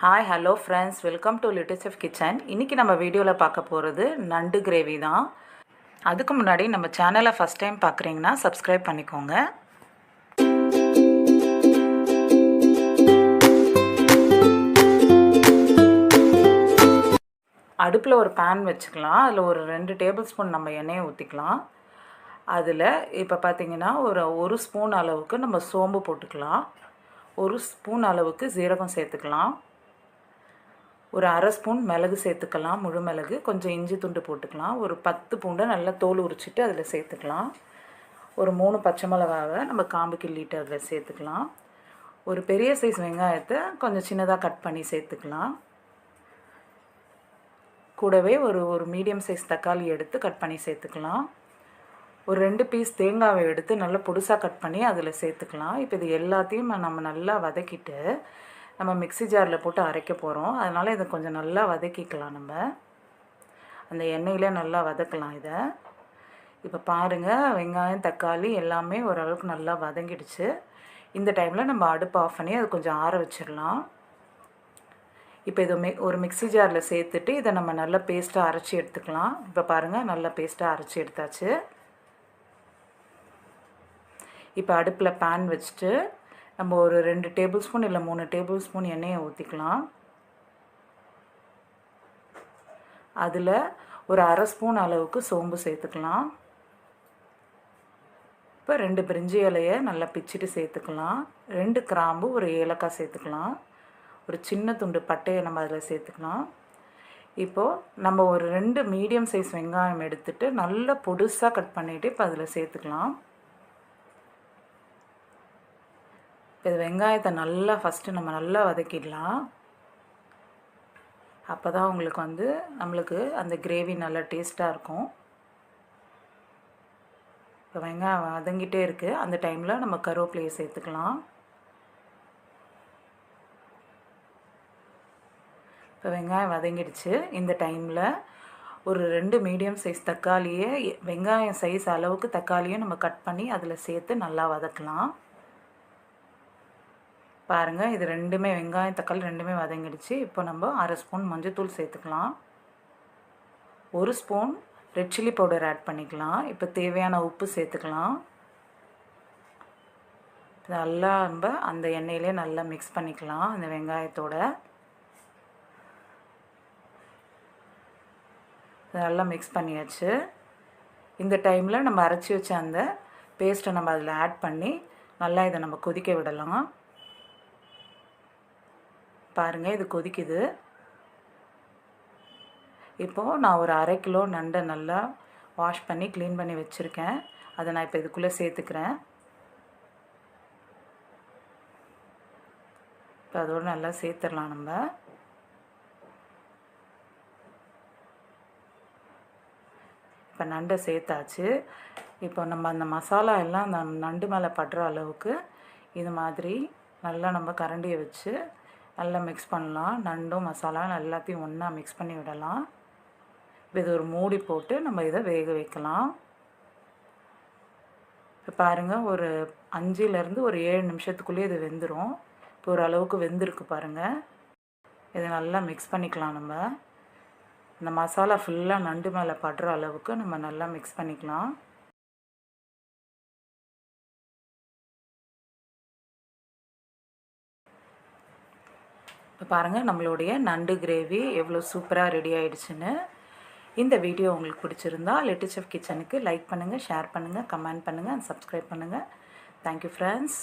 Hi hello friends welcome to little chef kitchen இன்றைக்கி நம்ம வீடியோவில் பார்க்க போகிறது நண்டு கிரேவி தான். அதுக்கு முன்னாடி நம்ம சேனலை ஃபஸ்ட் டைம் பார்க்குறீங்கன்னா சப்ஸ்கிரைப் பண்ணிக்கோங்க. அடுப்பில் ஒரு பேன் வச்சுக்கலாம். அதில் ஒரு ரெண்டு டேபிள் ஸ்பூன் நம்ம எண்ணெயை ஊற்றிக்கலாம் அதில் இப்போ பார்த்தீங்கன்னா ஒரு ஒரு ஸ்பூன் அளவுக்கு நம்ம சோம்பு போட்டுக்கலாம். ஒரு ஸ்பூன் அளவுக்கு ஜீரகம் சேர்த்துக்கலாம். ஒரு அரை ஸ்பூன் மிளகு சேர்த்துக்கலாம் முழு மிளகு. கொஞ்சம் இஞ்சி துண்டு போட்டுக்கலாம். ஒரு பத்து பூண்டை நல்லா தோல் உரிச்சிட்டு அதில் சேர்த்துக்கலாம். ஒரு மூணு பச்சை மிளகாவை நம்ம காம்பு கிள்ளிட்டு அதில் சேர்த்துக்கலாம். ஒரு பெரிய சைஸ் வெங்காயத்தை கொஞ்சம் சின்னதாக கட் பண்ணி சேர்த்துக்கலாம். கூடவே ஒரு ஒரு மீடியம் சைஸ் தக்காளி எடுத்து கட் பண்ணி சேர்த்துக்கலாம். ஒரு ரெண்டு பீஸ் தேங்காவை எடுத்து நல்லா பொடுசாக கட் பண்ணி அதில் சேர்த்துக்கலாம். இப்போ இது எல்லாத்தையும் நம்ம நல்லா வதக்கிட்டு நம்ம மிக்சி ஜாரில் போட்டு அரைக்க போகிறோம் அதனால் இதை கொஞ்சம் நல்லா வதக்கிக்கலாம் நம்ம. அந்த எண்ணெயில் நல்லா வதக்கலாம் இதை. இப்போ பாருங்கள் வெங்காயம் தக்காளி எல்லாமே ஓரளவுக்கு நல்லா வதங்கிடுச்சு. இந்த டைமில் நம்ம அடுப்பு ஆஃப் பண்ணி அது கொஞ்சம் ஆற வச்சிடலாம். இப்போ இது மி ஒரு மிக்சி ஜாரில் சேர்த்துட்டு இதை நம்ம நல்லா பேஸ்ட்டாக அரைச்சி எடுத்துக்கலாம். இப்போ பாருங்கள் நல்லா பேஸ்ட்டாக அரைச்சி எடுத்தாச்சு. இப்போ அடுப்பில் பேன் வச்சுட்டு நம்ம ஒரு ரெண்டு டேபிள் ஸ்பூன் இல்லை மூணு டேபிள் ஸ்பூன் எண்ணெயை ஊற்றிக்கலாம் அதில் ஒரு அரை ஸ்பூன் அளவுக்கு சோம்பு சேர்த்துக்கலாம். இப்போ ரெண்டு பிரிஞ்சி இலையை நல்லா பிச்சுட்டு சேர்த்துக்கலாம். ரெண்டு கிராம்பு ஒரு ஏலக்காய் சேர்த்துக்கலாம். ஒரு சின்ன துண்டு பட்டையை நம்ம அதில் சேர்த்துக்கலாம். இப்போது நம்ம ஒரு ரெண்டு மீடியம் சைஸ் வெங்காயம் எடுத்துகிட்டு நல்லா பொடுசாக கட் பண்ணிவிட்டு இப்போ அதில் சேர்த்துக்கலாம். இது வெங்காயத்தை நல்லா ஃபஸ்ட்டு நம்ம நல்லா வதக்கிடலாம். அப்போ தான் உங்களுக்கு வந்து நம்மளுக்கு அந்த கிரேவி நல்லா டேஸ்ட்டாக இருக்கும். இப்போ வெங்காயம் வதங்கிட்டே இருக்குது அந்த டைமில் நம்ம கருவேப்பிலையை சேர்த்துக்கலாம். இப்போ வெங்காயம் வதங்கிடுச்சு. இந்த டைமில் ஒரு ரெண்டு மீடியம் சைஸ் தக்காளியை வெங்காயம் சைஸ் அளவுக்கு தக்காளியும் நம்ம கட் பண்ணி அதில் சேர்த்து நல்லா வதக்கலாம். பாருங்கள் இது ரெண்டுமே வெங்காயம் தக்காளி ரெண்டுமே வதங்கிடுச்சு. இப்போ நம்ம அரை ஸ்பூன் மஞ்சத்தூள் சேர்த்துக்கலாம். ஒரு spoon red chilli powder add பண்ணிக்கலாம். இப்போ தேவையான உப்பு சேர்த்துக்கலாம். நல்லா நம்ம அந்த எண்ணெயிலே நல்லா மிக்ஸ் பண்ணிக்கலாம் அந்த வெங்காயத்தோட. நல்லா மிக்ஸ் பண்ணியாச்சு. இந்த டைமில் நம்ம அரைச்சி வச்ச அந்த பேஸ்ட்டை நம்ம அதில் ஆட் பண்ணி நல்லா இதை நம்ம கொதிக்க விடலாம். பாருங்கள் இது கொதிக்குது. இப்போது நான் ஒரு அரை கிலோ நண்டை நல்லா வாஷ் பண்ணி க்ளீன் பண்ணி வச்சுருக்கேன். அதை நான் இப்போ இதுக்குள்ளே சேர்த்துக்கிறேன். இப்போ அதோடு நல்லா சேர்த்துடலாம் நம்ம. இப்போ நண்டை சேர்த்தாச்சு. இப்போ நம்ம அந்த மசாலா எல்லாம் அந்த நண்டு மேலே படுற அளவுக்கு இது மாதிரி நல்லா நம்ம கரண்டியை வச்சு நல்லா மிக்ஸ் பண்ணலாம். நண்டும் மசாலா எல்லாத்தையும் ஒன்றா மிக்ஸ் பண்ணி விடலாம். இது ஒரு மூடி போட்டு நம்ம இதை வேக வைக்கலாம். இப்போ பாருங்கள் ஒரு அஞ்சுலேருந்து ஒரு ஏழு நிமிஷத்துக்குள்ளேயே இது வெந்துடும் இப்போ ஒரு அளவுக்கு வெந்திருக்கு பாருங்கள் இதை நல்லா மிக்ஸ் பண்ணிக்கலாம் நம்ம. இந்த மசாலா ஃபுல்லாக நண்டு மேலே படுற அளவுக்கு நம்ம நல்லா மிக்ஸ் பண்ணிக்கலாம். இப்போ பாருங்கள் நம்மளுடைய நண்டு கிரேவி எவ்வளோ சூப்பராக ரெடி ஆகிடுச்சுன்னு இந்த வீடியோ உங்களுக்கு பிடிச்சிருந்தா லிட்டில் செஃப் கிச்சனுக்கு லைக் பண்ணுங்கள் ஷேர் பண்ணுங்கள் கமெண்ட் பண்ணுங்கள் அண்ட் சப்ஸ்கிரைப் பண்ணுங்கள் தேங்க்யூ ஃப்ரெண்ட்ஸ்